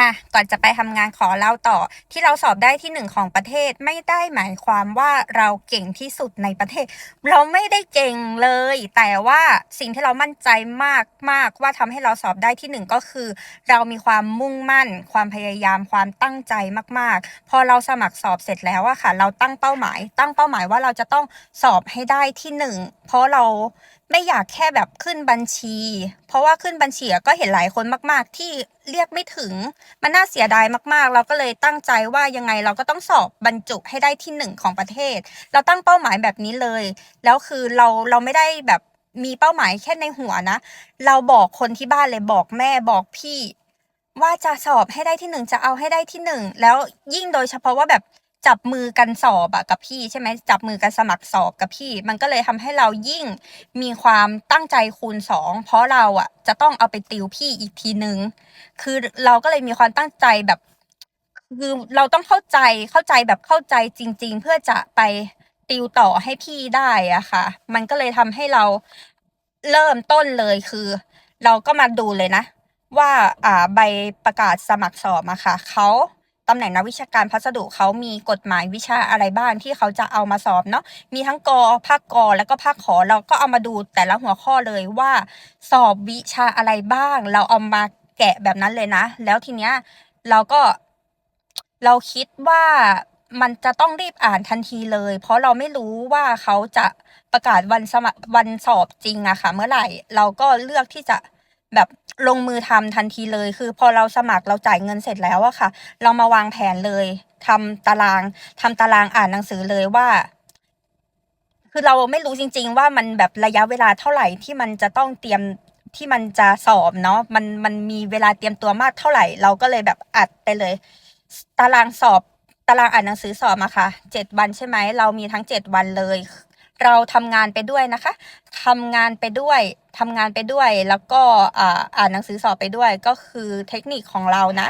มาก่อนจะไปทำงานขอเล่าต่อ ที่เราสอบได้ที่หนึ่งของประเทศไม่ได้หมายความว่าเราเก่งที่สุดในประเทศ เราไม่ได้เก่งเลย แต่ว่าสิ่งที่เรามั่นใจมากมากว่าทำให้เราสอบได้ที่หนึ่งก็คือ เรามีความมุ่งมั่น ความพยายามความตั้งใจมาก ๆ พอเราสมัครสอบเสร็จแล้วอะค่ะ เราตั้งเป้าหมาย ตั้งเป้าหมายว่าเราจะต้องสอบให้ได้ที่หนึ่งเพราะเราไม่อยากแค่แบบขึ้นบัญชี เพราะว่าขึ้นบัญชีก็เห็นหลายคนมาก ๆ ที่เรียกไม่ถึง มันน่าเสียดายมาก ๆ เราก็เลยตั้งใจว่ายังไงเราก็ต้องสอบบรรจุให้ได้ที่หนึ่งของประเทศ เราตั้งเป้าหมายแบบนี้เลย แล้วคือเราเราไม่ได้แบบมีเป้าหมายแค่ในหัวนะ เราบอกคนที่บ้านเลยบอกแม่บอกพี่ ว่าจะสอบให้ได้ที่หนึ่งจะเอาให้ได้ที่หนึ่งแล้วยิ่งโดยเฉพาะว่าแบบ จับมือกันสอบอะกับพี่ใช่ไหมจับมือกันสมัครสอบกับพี่ มันก็เลยทำให้เรายิ่งมีความตั้งใจคูณสองเพราะเราอะจะต้องเอาไปติวพี่อีกทีนึง คือเราก็เลยมีความตั้งใจแบบ คือเราต้องเข้าใจเข้าใจแบบเข้าใจจริง ๆ เพื่อจะไปติวต่อให้พี่ได้อะค่ะ มันก็เลยทำให้เราเริ่มต้นเลยคือ เราก็มาดูเลยนะ ว่าอ่าใบประกาศสมัครสอบอะค่ะเขา ตำแหน่งนักวิชาการพัสดุเขามีกฎหมายวิชาอะไรบ้างที่เขาจะเอามาสอบเนาะมีทั้งกอภาคกอแล้วก็ภาคขอเราก็เอามาดูแต่ละหัวข้อเลยว่า สอบวิชาอะไรบ้าง เราเอามาแกะแบบนั้นเลยนะ แล้วทีเนี้ยเราก็เราคิดว่ามันจะต้องรีบอ่านทันทีเลย เพราะเราไม่รู้ว่าเขาจะประกาศวันสมัครวันสอบจริงอะค่ะ เมื่อไหร่ เราก็เลือกที่จะ แบบลงมือทำทันทีเลย คือพอเราสมัครเราจ่ายเงินเสร็จแล้วอะค่ะ เรามาวางแผนเลยทำตารางทำตารางอ่านหนังสือเลยว่า คือเราไม่รู้จริง ๆ ว่ามันแบบระยะเวลาเท่าไหร่ที่มันจะต้องเตรียมที่มันจะสอบเนาะมันมันมีเวลาเตรียมตัวมากเท่าไหร่ เราก็เลยแบบอัดไปเลย ตารางสอบตารางอ่านหนังสือสอบอะค่ะเจ็ดวันใช่ไหมเรามีทั้งเจ็ดวันเลย เราทำงานไปด้วยนะคะทำงานไปด้วยทำงานไปด้วย แล้วก็อ่าอ่านหนังสือสอบไปด้วย ก็คือเทคนิคของเรานะ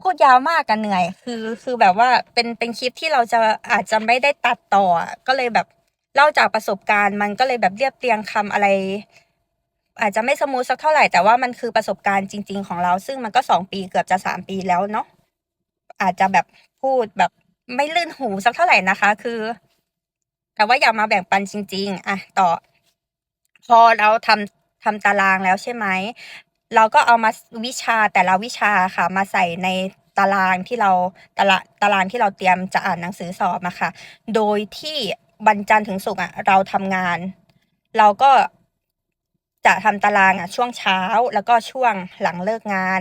พูดยาวมากกันเหนื่อย คือคือแบบว่าเป็นเป็นคลิปที่เราจะอาจจะไม่ได้ตัดต่อ ก็เลยแบบเล่าจากประสบการณ์ มันก็เลยแบบเรียบเรียงคำอะไร อาจจะไม่สมูทสักเท่าไหร่แต่ว่ามันคือประสบการณ์จริง ๆ ของเรา ซึ่งมันก็สองปีเกือบจะสามปีแล้วเนาะอาจจะแบบพูดแบบไม่ลื่นหูสักเท่าไหร่นะคะ คือ แต่ว่าอยากมาแบ่งปันจริง ๆอะต่อ พอเราทำทำตารางแล้วใช่ไหมเราก็เอามาวิชาแต่ละวิชาค่ะ มาใส่ในตารางที่เราตารางตารางที่เราเตรียมจะอ่านหนังสือสอบอะค่ะ โดยที่วันจันทร์ถึงศุกร์อะเราทำงาน เราก็จะทำตารางอะช่วงเช้าแล้วก็ช่วงหลังเลิกงาน